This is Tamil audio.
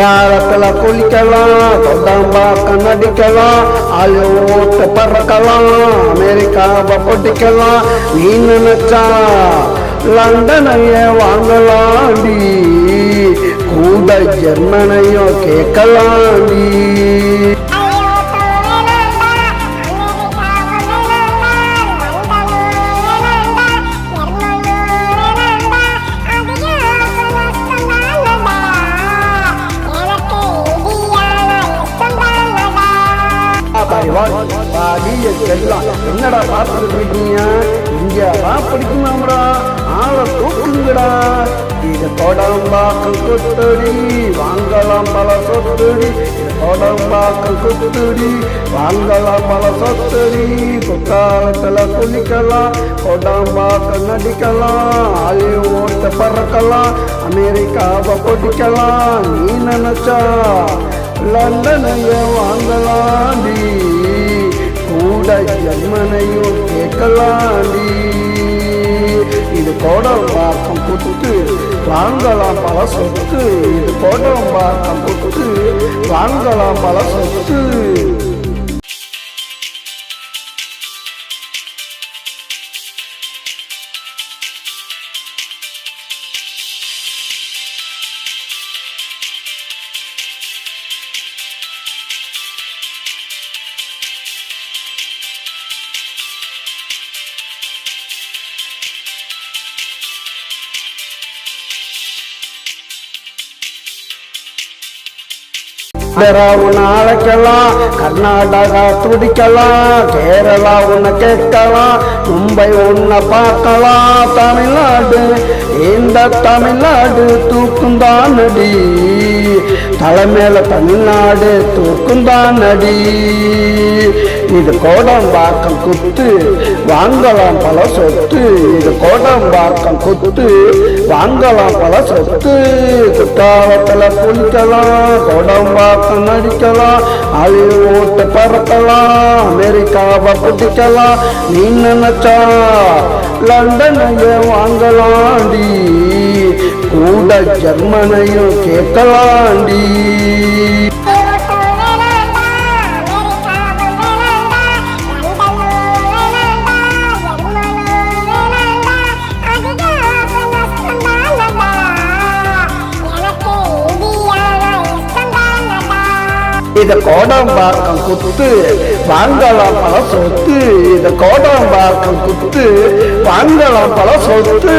யாரத்தில் குளிக்கலாம் கொண்டாம்பாக்கம் நடிக்கலாம் ஆளு ஓட்டு பறக்கலாம் அமெரிக்காவை பொட்டிக்கலாம் நீ நினைச்சா லண்டனையே வாங்கலாண்டி கூட ஜெர்மனையும் கேட்கலாண்டி. எல்லாம் என்னடா பார்த்துட்டு இருக்கீங்க இங்க தான் ஆளை தூக்குங்கடா. இது தொடம்பாக்கள் குத்துடி வாங்கலாம் பல சொத்துடி. இது தொடம்பாக்கள் குத்துடி வாங்கலாம் பல சொத்துடி. குத்தாலத்துல குளிக்கலாம் கொடாம்பாக்கள் நடிக்கலாம் ஆளி ஓட்ட பறக்கலாம் அமெரிக்காவை பொடிக்கலாம் நீ நினைச்சா லண்டனைய வாங்கலாண்டி. ஜன்மனையும் கேட்கலாண்டி. இது கோடம்பாக்கம் குத்து வாங்கலாம் பல சொத்து. இது கோடம்பாக்கம் குத்து வாங்கலாம் பல சொத்து. ஆந்திராவுன்னு அழைக்கலாம் கர்நாடகா துடிக்கலாம் கேரளா உன்னை கேட்கலாம் மும்பை உன்னை பார்க்கலாம் தமிழ்நாடு இந்த தமிழ்நாடு தூக்குந்தான் நடி தலைமையில தமிழ்நாடு தூக்குந்தான் நடி இது கோடம்பாக்கம் குத்து வாங்கலாம் பல சொத்து. இது கோடம்பாக்கம் குத்து வாங்கலாம் பல சொத்து. குற்றாலத்தில் குளிக்கலாம் கோடம்பாக்கம் நடிக்கலாம் அழிவு ஓட்டு பறக்கலாம் அமெரிக்காவை பிடிக்கலாம். நீ நினைச்சா லண்டனையே வாங்கலாண்டி. கூட ஜெர்மனையும் கேட்கலாண்டி. இதை கோடம் பார்க்கம் குத்து வாங்கலாம் பல சொத்து. இது கோடம்பாக்கம் குத்து வாங்கலாம் பல சொத்து.